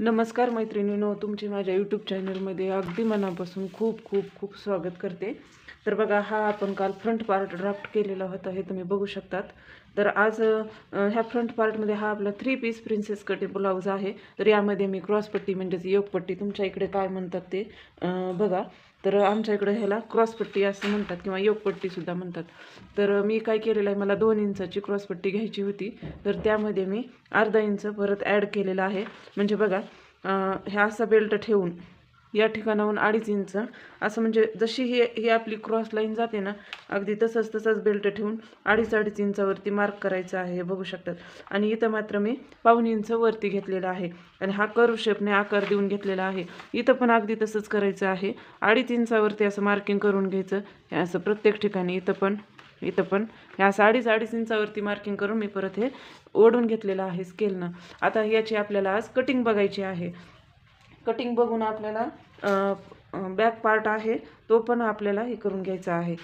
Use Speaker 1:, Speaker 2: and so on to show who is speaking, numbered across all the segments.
Speaker 1: नमस्कार मैत्रिणीनो तुमचे माझ्या यूट्यूब चॅनलमध्ये अगदी मनापासून खूप खूप खूप स्वागत करते. तर बघा हा आपण काल फ्रंट पार्ट ड्राफ्ट केलेला होता हे तुम्ही बघू शकतात. तर आज ह्या फ्रंट पार्टमध्ये हा आपला three piece princess cut blouse आहे. तर यामध्ये मी क्रॉसपट्टी म्हणजेच योगपट्टी तुमच्या इकडे काय म्हणतात ते बघा. तर आमच्या इकडे ह्याला क्रॉसपट्टी असं म्हणतात किंवा योगपट्टीसुद्धा म्हणतात. तर मी काय केलेलं आहे मला दोन इंचाची क्रॉसपट्टी घ्यायची होती. तर त्यामध्ये मी अर्धा इंच परत ॲड केलेला आहे. म्हणजे बघा ह्या असा बेल्ट ठेवून या ठिकाणाहून अडीच इंच. असं म्हणजे जशी ही ही आपली क्रॉस लाईन जाते ना अगदी तसंच तसंच बेल्ट ठेवून अडीच अडीच इंचावरती मार्क करायचं आहे हे बघू शकतात. आणि इथं मात्र मी पाऊन इंच वरती घेतलेला आहे. आणि हा कर्व शेपने आकार देऊन घेतलेला आहे. इथं पण अगदी तसंच करायचं आहे. अडीच इंचावरती असं मार्किंग करून घ्यायचं. हे असं प्रत्येक ठिकाणी इथं पण इथं पण. हे असं अडीच अडीच इंचावरती मार्किंग करून मी परत हे ओढून घेतलेलं आहे स्केलनं आता याची आपल्याला आज कटिंग बघायची आहे. कटिंग बघून आपल्याला बॅक पार्ट आहे तो पण आपल्याला हे करून घ्यायचा आहे.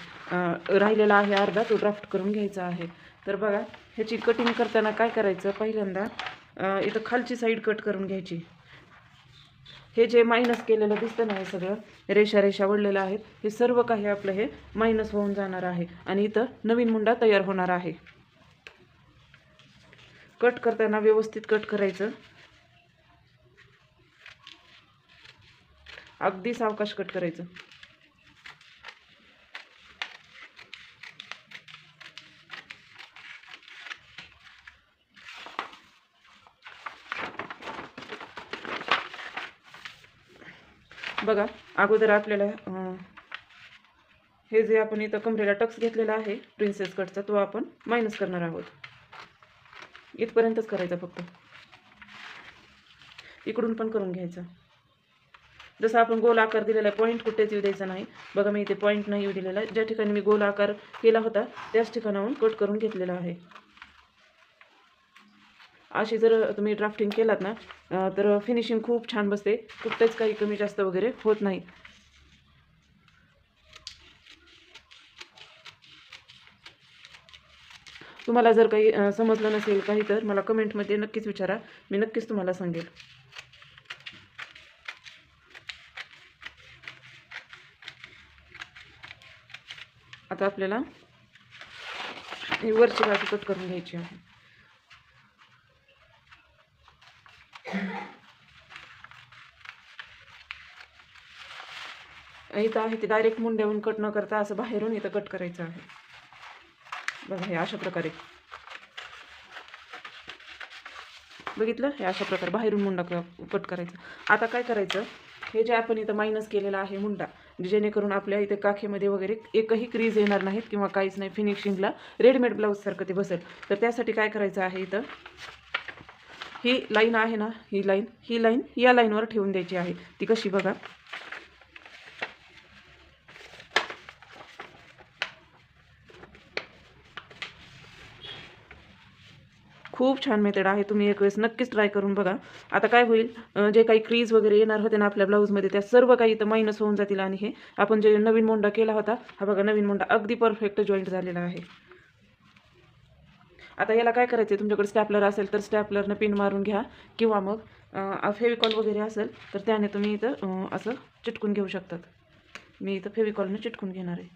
Speaker 1: राहिलेला आहे अर्धा तो ड्राफ्ट करून घ्यायचा आहे. तर बघा ह्याची कटिंग करताना काय करायचं? पहिल्यांदा इथं खालची साईड कट करून घ्यायची. हे जे मायनस केलेलं दिसतं ना हे सगळं रेषा रेषा वळलेलं आहेत हे सर्व काही आपलं हे मायनस होऊन जाणार आहे. आणि इथं नवीन मुंडा तयार होणार आहे. कट करताना व्यवस्थित कट करायचं. अगदी सावकाश कट करायचं. बघा अगोदर आपल्याला हे जे आपण इथं कमरेला टक्स घेतलेला आहे प्रिन्सेस कटचा तो आपण मायनस करणार आहोत. इथपर्यंतच करायचा फक्त. इकडून पण करून घ्यायचं. जसं आपण गोल आकार दिलेला आहे पॉईंट कुठेच येऊ द्यायचा नाही. बघा मी इथे पॉईंट नाही येऊ दिलेला आहे. ज्या ठिकाणी मी गोल आकार केला होता त्याच ठिकाणाहून कट करून घेतलेला आहे. अशी जर तुम्ही ड्राफ्टिंग केलात ना तर फिनिशिंग खूप छान बसते. कुठेच काही कमी जास्त वगैरे होत नाही. तुम्हाला जर काही समजलं नसेल काही तर मला कमेंटमध्ये नक्कीच विचारा. मी नक्कीच तुम्हाला सांगेल. आता आपल्याला ही वरची बाजू कट करून घ्यायची आहे. इथं आहे ते डायरेक्ट मुंड्याहून कट न करता असं बाहेरून इथं कट करायचं आहे. बघा हे अशा प्रकारे. बघितलं? हे अशा प्रकारे बाहेरून मुंडा क- कट करायचं. आता काय करायचं? हे जे आपण इथं मायनस केलेलं आहे मुंडा जेणेकरून आपल्या इथे काखेमध्ये वगैरे एकही क्रीज येणार नाहीत किंवा काहीच नाही. फिनिशिंगला रेडीमेड ब्लाऊजसारखं ते बसेल. तर त्यासाठी काय करायचं आहे इथं? ही लाईन आहे ना ही लाईन ही लाईन या लाईनवर ठेवून द्यायची आहे. ती कशी बघा? खूप छान मेथड आहे. तुम्ही एक वेळेस नक्कीच ट्राय करून बघा. आता काय होईल? जे काही क्रीज वगैरे येणार होते ना आपल्या ब्लाऊजमध्ये त्या सर्व काही इथं मायनस होऊन जातील आणि हे आपण जे नवीन मोंडा केला होता हा बघा नवीन मोंडा अगदी परफेक्ट जॉईंट झालेला आहे. आता याला काय करायचं आहे तुमच्याकडे स्टॅपलर असेल तर स्टॅपलरनं पिन मारून घ्या. किंवा मग फेविकॉल वगैरे असेल तर त्याने तुम्ही इथं असं चिटकून घेऊ शकतात. मी इथं फेविकॉलनं चिटकून घेणार आहे.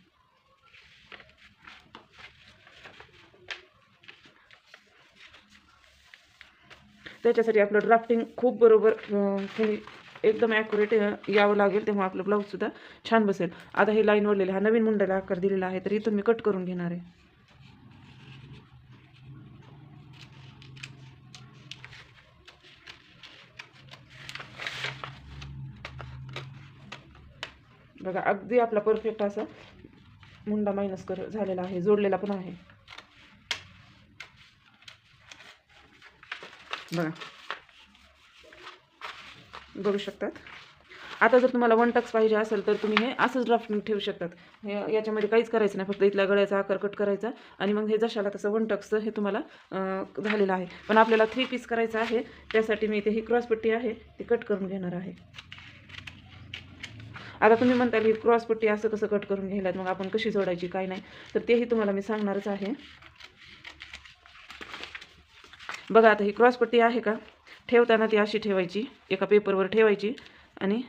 Speaker 1: त्याच्यासाठी आपलं ड्राफ्टिंग खूप बरोबर एकदम ॲक्युरेट यावं लागेल तेव्हा आपलं ब्लाऊजसुद्धा छान बसेल. आता हे लाईन ओढलेलं हा नवीन मुंडाला आकार दिलेला आहे तर इथून मी कट करून घेणार आहे. बघा अगदी आपला परफेक्ट असा मुंडा मायनस कर झालेला आहे जोडलेला पण आहे. बघा बघू शकतात. आता जर तुम्हाला वन टक्स पाहिजे असेल तर तुम्ही हे असंच ड्राफ्टिंग ठेवू शकतात. हे याच्यामध्ये काहीच करायचं नाही फक्त इथल्या गळ्याचा आकार कट करायचा आणि मग हे जशाला तसं वन टक्सचं हे तुम्हाला झालेलं आहे. पण आपल्याला थ्री पीस करायचं आहे. त्यासाठी मी इथे ही क्रॉसपट्टी आहे ती कट करून घेणार आहे. आता तुम्ही म्हणताल ही क्रॉसपट्टी असं कसं कट करून घ्यायलात मग आपण कशी जोडायची काय नाही. तर तेही तुम्हाला मी सांगणारच आहे. बघा आता ही क्रॉसपट्टी आहे का? ठेवताना ती अशी ठेवायची एका पेपरवर ठेवायची आणि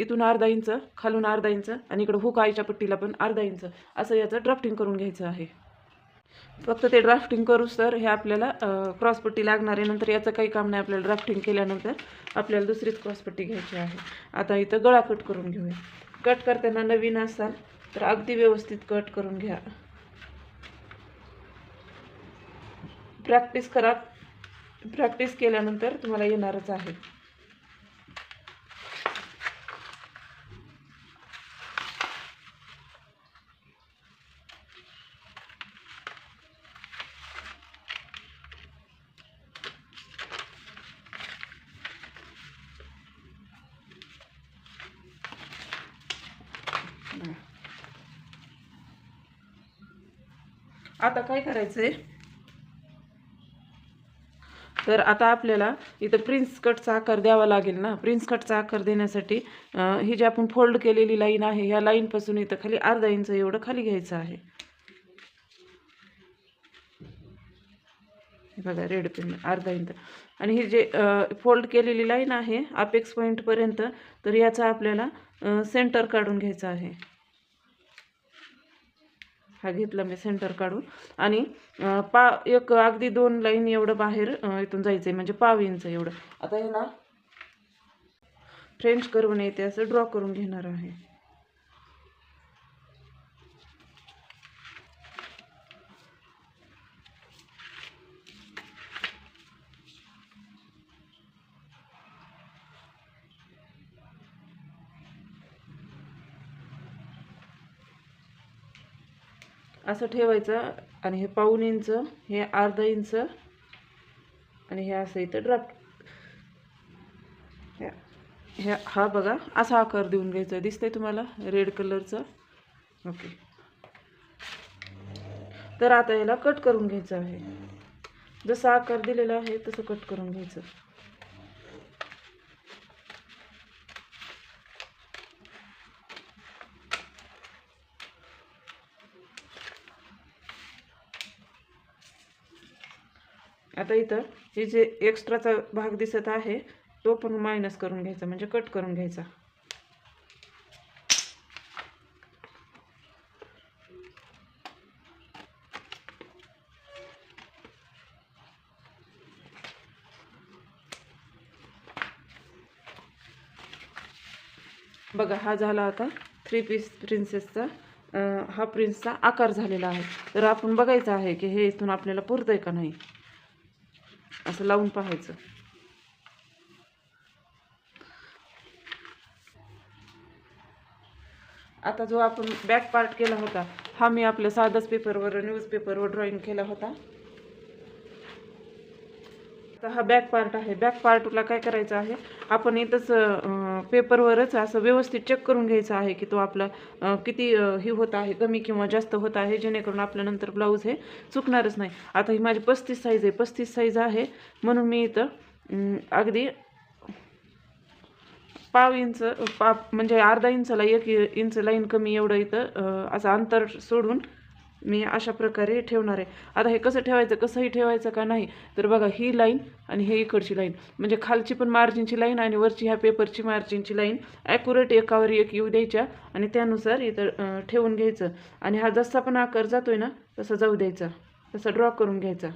Speaker 1: इथून अर्धा इंच खालून अर्धा इंच आणि इकडं हुक आईच्या पट्टीला पण अर्धा इंच असं याचं ड्राफ्टिंग करून घ्यायचं आहे. फक्त ते ड्राफ्टिंग करूच तर हे आपल्याला क्रॉसपट्टी लागणार आहे. नंतर याचं काही काम नाही आपल्याला ड्राफ्टिंग केल्यानंतर आपल्याला दुसरीच क्रॉसपट्टी घ्यायची आहे. आता इथं गळा कट करून घेऊया. कट करताना नवीन असाल तर अगदी व्यवस्थित कट करून घ्या. प्रॅक्टिस करा. प्रॅक्टिस केल्यानंतर तुम्हाला येणारच आहे. आता काय करायचंय? तर आता आपल्याला इथं प्रिन्स कटचा आकार द्यावा लागेल ना. प्रिन्स कटचा आकार देण्यासाठी ही जी आपण फोल्ड केलेली लाईन आहे ह्या लाईनपासून इथं खाली अर्धा इंच एवढं खाली घ्यायचं आहे. हे बघा रेड पेन अर्धा इंच आणि ही जे फोल्ड केलेली लाईन आहे अपेक्स पॉईंटपर्यंत तर याचा आपल्याला सेंटर काढून घ्यायचा आहे. हा घेतला मी सेंटर काढून. आणि पा एक अगदी दोन लाईन एवढं बाहेर इथून जायचं आहे म्हणजे पाव इंच एवढं. आता हे ना फ्रेंच करून येते असं ड्रॉ करून घेणार आहे. असं ठेवायचं आणि हे पाऊन इंच हे अर्धा इंच आणि हे असं इथं ड्राफ्ट ह्या हा बघा असा आकार देऊन घ्यायचा दिसतंय तुम्हाला? रेड कलरचं ओके तर आता याला कट करून घ्यायचं आहे. जसा आकार दिलेला आहे तसं कट करून घ्यायचं. आता इथं हे जे एक्स्ट्राचा भाग दिसत आहे तो पण मायनस करून घ्यायचा म्हणजे कट करून घ्यायचा. बघा हा झाला आता थ्री पीस प्रिन्सेसचा हा प्रिन्सचा आकार झालेला आहे. तर आपण बघायचं आहे की हे इथून आपल्याला पुरतंय का नाही? असं लावून पाहायचं. आता जो आपण बॅक पार्ट केला होता हा मी आपल्या साधाच पेपरवर न्यूजपेपरवर ड्रॉइंग केला होता. आता हा बॅक पार्ट आहे. बॅक पार्टला काय करायचं आहे? आपण इथंच पेपरवरच असं व्यवस्थित चेक करून घ्यायचं आहे की तो आपला किती ही होत आहे कमी किंवा जास्त होत आहे जेणेकरून आपल्या नंतर ब्लाऊज हे चुकणारच नाही. आता ही माझी पस्तीस साईज आहे. पस्तीस साईज आहे. म्हणून मी इथं अगदी पाव इंच पा म्हणजे अर्धा इंचला एक इंच लाईन कमी एवढं इथं असं अंतर सोडून मी अशा प्रकारे ठेवणार आहे. आता हे कसं ठेवायचं कसंही ठेवायचं का नाही तर बघा ही लाईन आणि हे इकडची लाईन म्हणजे खालची पण मार्जिनची लाईन आणि वरची ह्या पेपरची मार्जिनची लाईन ॲक्युरेट एकावर एक येऊ द्यायच्या आणि त्यानुसार इथं ठेवून घ्यायचं. आणि हा जसा पण आकार जातो आहे ना तसा जाऊ द्यायचा. तसा ड्रॉ करून घ्यायचा.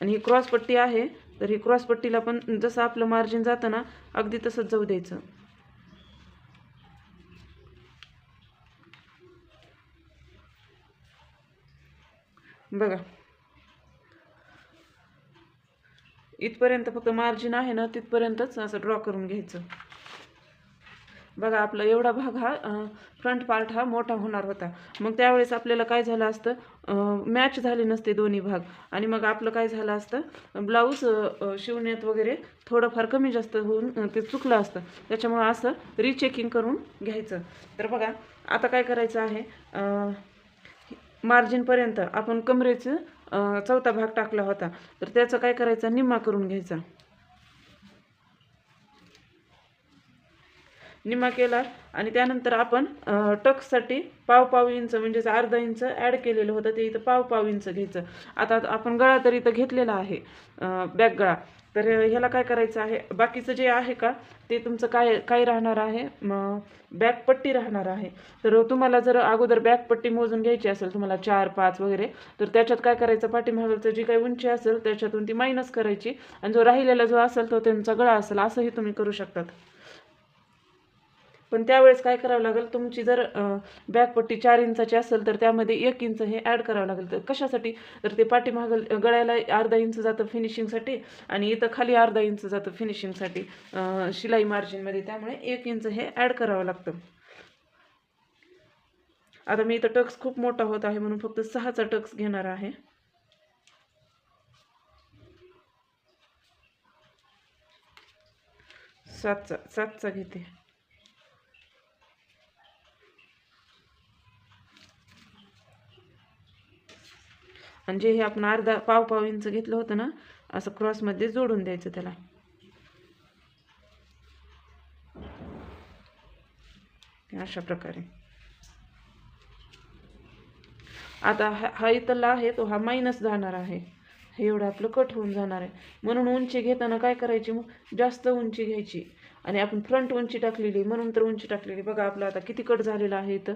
Speaker 1: आणि ही क्रॉसपट्टी आहे तर ही क्रॉसपट्टीला पण जसं आपलं मार्जिन जातं ना अगदी तसंच जाऊ द्यायचं. बघा. इथपर्यंत फक्त मार्जिन आहे ना तिथपर्यंतच असं ड्रॉ करून घ्यायचं. बघा आपला एवढा भाग हा फ्रंट पार्ट हा मोठा होणार होता. मग त्यावेळेस आपल्याला काय झालं असतं? मॅच झाले नसते दोन्ही भाग. आणि मग आपलं काय झालं असतं? ब्लाऊज शिवण्यात वगैरे थोडंफार कमी जास्त होऊन ते चुकलं असतं. त्याच्यामुळं असं रिचेकिंग करून घ्यायचं. तर बघा आता काय करायचं आहे? मार्जिनपर्यंत आपण कमरेचं चौथा भाग टाकला होता. तर त्याचं काय करायचं? निम्मा करून घ्यायचा. निम्मा केला आणि त्यानंतर आपण अं, टक्ससाठी पाव पाव इंच म्हणजेच अर्धा इंच ॲड केलेलं होतं. ते इथं पाव पाव इंच घ्यायचं. आता आपण गळा तर इथं घेतलेला आहे. बॅक गळा. तर ह्याला काय करायचं आहे? बाकीचं जे आहे का ते तुमचं काय काय राहणार आहे? मग राहणार आहे. तर तुम्हाला जर अगोदर बॅकपट्टी मोजून घ्यायची असेल तुम्हाला चार पाच वगैरे तर त्याच्यात काय करायचं? पाठीमागचं जी काही उंची असेल त्याच्यातून ती मायनस करायची. आणि जो राहिलेला जो असेल तो त्यांचा गळा असेल असंही तुम्ही करू शकतात. पण त्यावेळेस काय करावं लागेल? तुमची जर बॅकपट्टी चार इंचाची असेल तर त्यामध्ये एक इंच हे ॲड करावं लागेल. तर कशासाठी? तर ते पाठीमागं गळ्याला अर्धा इंच जातं फिनिशिंगसाठी आणि इथं खाली अर्धा इंच जातं फिनिशिंगसाठी शिलाई मार्जिनमध्ये त्यामुळे एक इंच हे ॲड करावं लागतं. आता मी इथं टक्स खूप मोठा होत आहे म्हणून फक्त सहाचा टक्स घेणार आहे. सातचा सातचा घेते. आणि जे हे आपण अर्धा पाव पाव इंच घेतलं होतं ना असं क्रॉसमध्ये जोडून द्यायचं त्याला. अशा प्रकारे. आता हा हा इथला आहे तो हा मायनस जाणार आहे. हे एवढं आपलं कट होऊन जाणार आहे. म्हणून उंची घेताना काय करायची मग? जास्त उंची घ्यायची. आणि आपण फ्रंट उंची टाकलेली म्हणून तर उंची टाकलेली बघा आपलं आता किती कट झालेलं आहे इथं.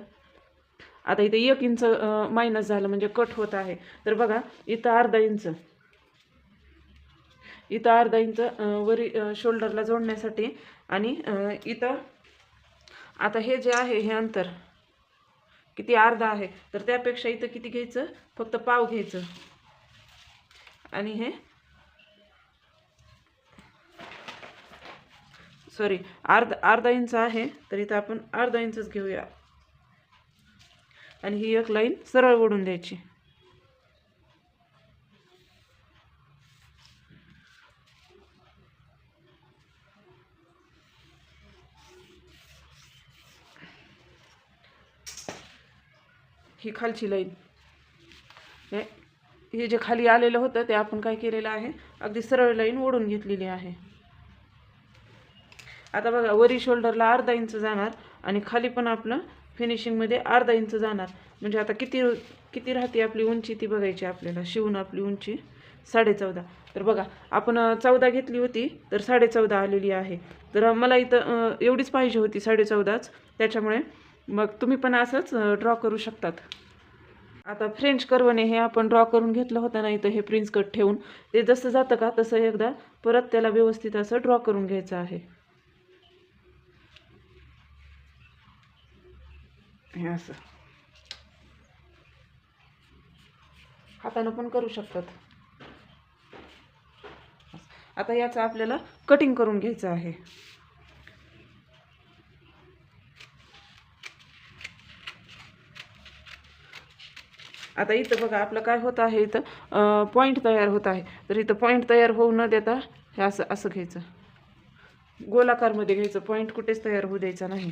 Speaker 1: आता इथे एक इंच मायनस झालं म्हणजे कट होत आहे. तर बघा इथं अर्धा इंच इथं अर्धा इंच वरी शोल्डरला जोडण्यासाठी आणि इथं आता हे जे आहे हे अंतर किती अर्धा आहे तर त्यापेक्षा इथं किती घ्यायचं? फक्त पाव घ्यायचं. आणि हे सॉरी अर्धा अर्धा इंच आहे तर इथं आपण अर्धा इंचच घेऊया. आणि ही एक लाईन सरळ ओढून द्यायची. ही खालची लाईन. हे जे खाली आलेलं होतं ते आपण काय केलेलं आहे? अगदी सरळ लाईन ओढून घेतलेली आहे. आता बघा वरी शोल्डरला अर्धा इंच जाणार आणि खाली पण आपलं फिनिशिंगमध्ये अर्धा इंच जाणार. म्हणजे आता किती किती राहते आपली उंची ती बघायची आपल्याला. शिवून आपली उंची साडेचौदा. तर बघा आपण चौदा घेतली होती तर साडेचौदा आलेली आहे. तर मला इथं एवढीच पाहिजे होती साडे चौदाच त्याच्यामुळे मग तुम्ही पण असंच ड्रॉ करू शकतात. आता फ्रेंच कर्वने हे आपण ड्रॉ करून घेतलं होतं ना इथं हे प्रिन्स कट ठेवून. ते जसं जातं का तसं एकदा परत त्याला व्यवस्थित असं ड्रॉ करून घ्यायचं आहे. हे असं हातानं पण करू शकतात. आता याचं आपल्याला कटिंग करून घ्यायचं आहे. आता इथं बघा आपलं काय होत आहे इथं पॉईंट तयार होत आहे. तर इथं पॉईंट तयार होऊ न देता हे असं असं घ्यायचं. गोलाकारमध्ये घ्यायचं. पॉईंट कुठेच तयार होऊ द्यायचा नाही.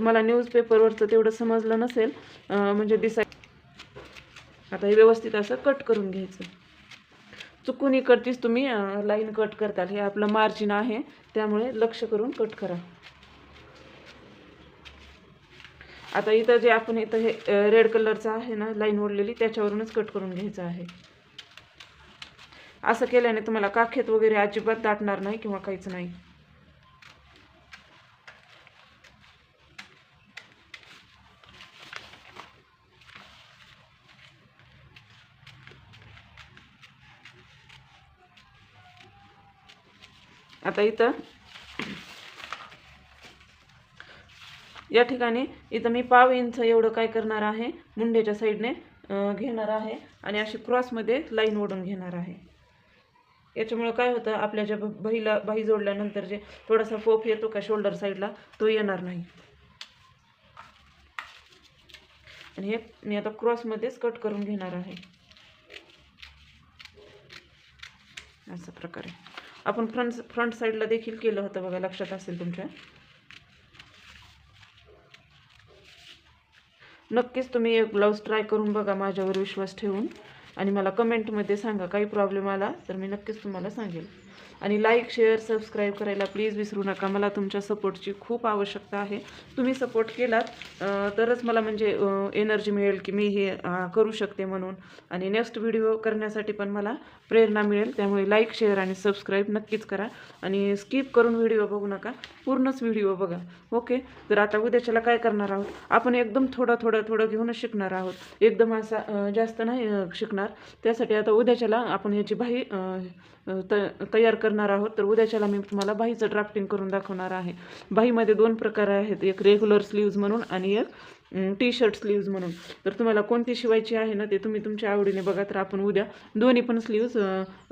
Speaker 1: तुम्हाला न्यूजपेपरवरचं तेवढं समजलं नसेल म्हणजे दिसाय आता हे व्यवस्थित असं कट करून घ्यायचं. चुकून इकडचीच तुम्ही लाईन कट करताल. हे आपलं मार्जिन आहे त्यामुळे लक्ष करून कट करा. आता इथं जे आपण इथं हे रेड कलरचं आहे ना लाईन ओढलेली त्याच्यावरूनच कट करून घ्यायचं आहे. असं केल्याने तुम्हाला काखेत वगैरे अजिबात दाटणार नाही किंवा काहीच नाही. आता इथं या ठिकाणी इथं मी पाव इंच एवढं काय करणार आहे मुंड्याच्या साईडने घेणार आहे आणि अशी क्रॉसमध्ये लाईन ओढून घेणार आहे. याच्यामुळं काय होतं आपल्या ज्या बहीला बाही जोडल्यानंतर जे थोडासा फोफ येतो का शोल्डर साईडला तो येणार नाही. आणि हे मी आता क्रॉसमध्येच कट करून घेणार आहे. अशा प्रकारे. आपण फ्रंट फ्रंट साईडला देखील केलं होतं बघा लक्षात असेल तुमच्या. नक्कीच तुम्ही एक ब्लाऊज ट्राय करून बघा माझ्यावर विश्वास ठेवून. आणि मला कमेंटमध्ये सांगा काही प्रॉब्लेम आला तर मी नक्कीच तुम्हाला सांगेल. आणि लाईक शेअर सबस्क्राईब करायला प्लीज विसरू नका. मला तुमच्या सपोर्टची खूप आवश्यकता आहे. तुम्ही सपोर्ट केलात तरच मला म्हणजे एनर्जी मिळेल की मी हे करू शकते म्हणून. आणि नेक्स्ट व्हिडिओ करण्यासाठी पण मला प्रेरणा मिळेल. त्यामुळे लाईक शेअर आणि सबस्क्राईब नक्कीच करा. आणि स्किप करून व्हिडिओ बघू नका. पूर्णच व्हिडिओ बघा. ओके तर आता उद्याच्याला काय करणार आहोत? आपण एकदम थोडं थोडं थोडं घेऊनच शिकणार आहोत. एकदम असा जास्त नाही शिकणार. त्यासाठी आता उद्याच्याला आपण याची बाही त तयार करणार आहोत. तर उद्याच्याला मी तुम्हाला बाहीचं ड्राफ्टिंग करून दाखवणार आहे. बाहीमध्ये दोन प्रकार आहेत. एक रेग्युलर स्लीव्ज म्हणून आणि एक टी शर्ट स्लीव्ज म्हणून. तर तुम्हाला कोणती शिवायची आहे ना ते तुम्ही तुमच्या आवडीने बघा. तर आपण उद्या दोन्ही पण स्लीव्ज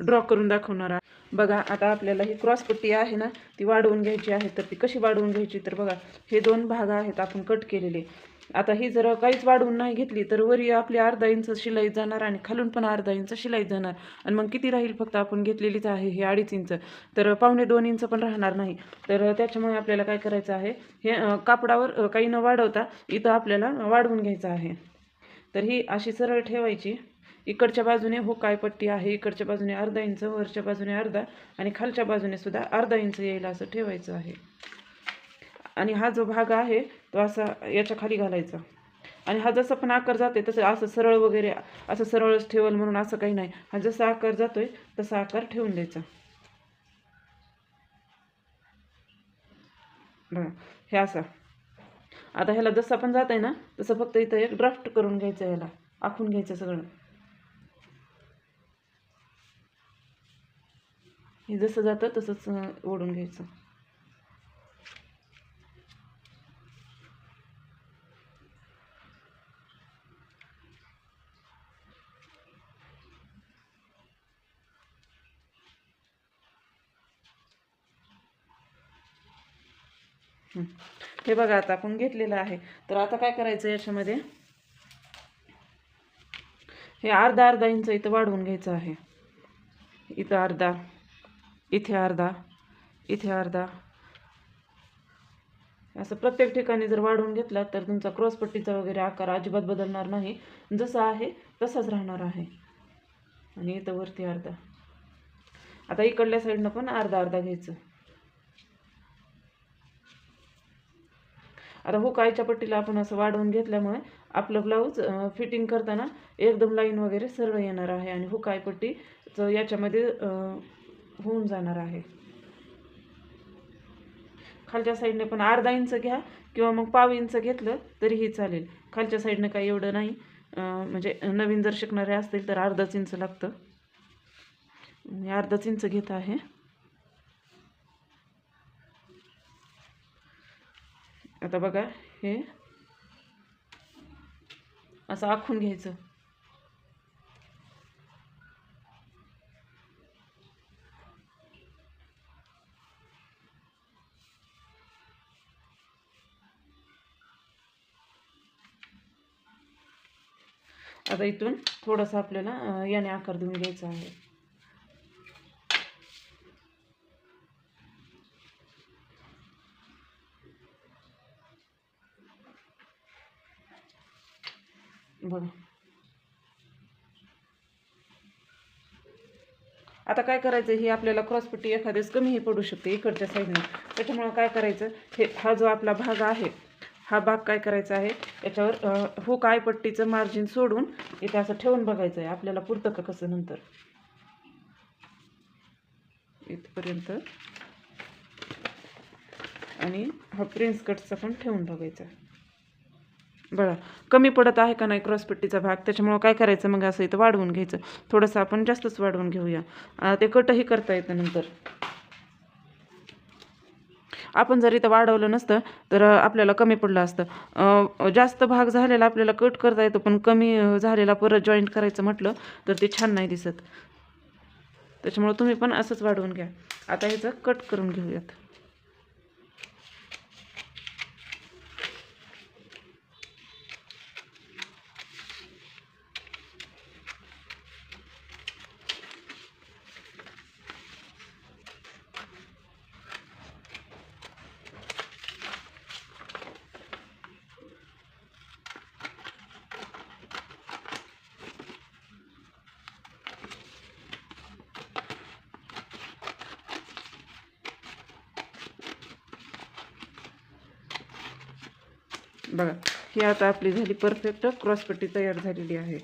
Speaker 1: ड्रॉ करून दाखवणार आहे बघा आता आपल्याला ही क्रॉसपट्टी आहे ना ती वाढवून घ्यायची आहे. तर ती कशी वाढवून घ्यायची? तर बघा हे दोन भाग आहेत आपण कट केलेले. आता ही जर काहीच वाढवून नाही घेतली तर वरी आपली अर्धा इंच शिलाई जाणार आणि खालून पण अर्धा इंच शिलाई जाणार. आणि मग किती राहील फक्त आपण घेतलेलीच आहे हे अडीच इंच. तर पावणे दोन इंच पण राहणार नाही. तर त्याच्यामुळे आपल्याला काय करायचं आहे हे कापडावर काही न वाढवता इथं आपल्याला वाढवून घ्यायचं आहे. तर ही अशी सरळ ठेवायची. इकडच्या बाजूने हो काय पट्टी आहे इकडच्या बाजूने अर्धा इंच वरच्या बाजूने अर्धा आणि खालच्या बाजूने सुद्धा अर्धा इंच येईल असं ठेवायचं आहे. आणि हा जो भाग आहे तो असा याच्या खाली घालायचा. आणि हा जसा पण आकार जातोय तसं असं सरळ वगैरे असं सरळच ठेवल म्हणून असं काही नाही. हा जसा आकार जातोय तसा आकार ठेवून द्यायचा. बघा हे असा. आता ह्याला जसं पण जात आहे ना तसं फक्त इथं एक ड्राफ्ट करून घ्यायचं ह्याला आखून घ्यायचं सगळं. हे जसं जातं तसंच ओढून घ्यायचं. हे. बघा आता आपण घेतलेलं आहे. तर आता काय करायचं याच्यामध्ये? हे अर्धा अर्धा इंच इथं वाढवून घ्यायचं आहे. इथं अर्धा इथे अर्धा इथे अर्धा. असं प्रत्येक ठिकाणी जर वाढवून घेतला तर तुमचा क्रॉसपट्टीचा वगैरे आकार अजिबात बदलणार नाही. जसा आहे तसाच राहणार आहे. आणि इथं वरती अर्धा. आता इकडल्या साईडनं पण अर्धा अर्धा घ्यायचं. आता हुकायच्या पट्टीला आपण असं वाढवून घेतल्यामुळे आपलं ब्लाऊज फिटिंग करताना एकदम लाईन वगैरे सरळ येणार आहे आणि हुकाय पट्टी याच्यामध्ये होऊन जाणार आहे. खालच्या साईडने पण अर्धा इंच घ्या किंवा मग पाव इंच घेतलं तरीही चालेल. खालच्या साईडनं काही एवढं नाही. म्हणजे नवीन जर शिकणारे असतील तर अर्धाच इंच लागतं. मी अर्धाच इंच घेत आहे. आता बघा हे. असं आखून घ्यायचं. आता इथून थोडंसं आपल्याला याने आकार देऊन घ्यायचा आहे बघा आता काय करायचं ही आपल्याला क्रॉसपट्टी एखाद्याच कमीही पडू शकते इकडच्या साईडनं त्याच्यामुळं काय करायचं हे हा जो आपला भाग आहे हा भाग काय करायचा आहे याच्यावर हुक आय पट्टीचं मार्जिन सोडून इथे असं ठेवून बघायचं आहे. आपल्याला पुरतं का कसं नंतर? इथपर्यंत. आणि हा प्रिन्स कटचा पण ठेवून बघायचा. बघा कमी पडत आहे का नाही क्रॉसपट्टीचा भाग? त्याच्यामुळं काय करायचं? मग असं इथं वाढवून घ्यायचं. थोडंसं आपण जास्तच वाढवून घेऊया. ते कटही करता येतं नंतर. आपण जर इथं वाढवलं नसतं तर आपल्याला कमी पडलं असतं. जास्त भाग झालेला आपल्याला कट करता येतो पण कमी झालेला परत जॉईंट करायचं म्हटलं तर ते छान नाही दिसत. त्याच्यामुळं तुम्ही पण असंच वाढवून घ्या. आता ह्याचं कट करून घेऊयात. ही आता आपली झाली परफेक्ट क्रॉसपट्टी तयार झालेली आहे.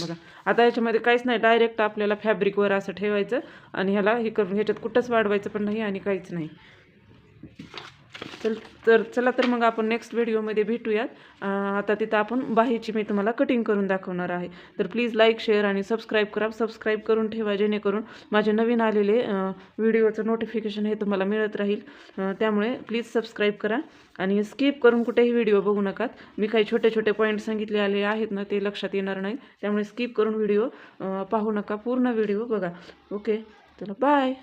Speaker 1: बघा आता याच्यामध्ये काहीच नाही डायरेक्ट आपल्याला फॅब्रिकवर असं ठेवायचं आणि ह्याला हे करून ह्याच्यात कुठंच वाढवायचं पण नाही आणि काहीच नाही. चल तर चला तर मग आपण नेक्स्ट व्हिडिओमध्ये भेटूयात. आता तिथं आपण बाहीची मी तुम्हाला कटिंग करून दाखवणार आहे. तर प्लीज लाईक शेअर आणि सबस्क्राईब करा. सबस्क्राईब करून ठेवा जेणेकरून माझे नवीन आलेले व्हिडिओचं नोटिफिकेशन हे तुम्हाला मिळत राहील. त्यामुळे प्लीज सबस्क्राईब करा आणि स्किप करून कुठेही व्हिडिओ बघू नका. मी काही छोटे छोटे पॉईंट सांगितले आले आहेत ना ते लक्षात येणार नाही. त्यामुळे स्किप करून व्हिडिओ पाहू नका. पूर्ण व्हिडिओ बघा. ओके चला बाय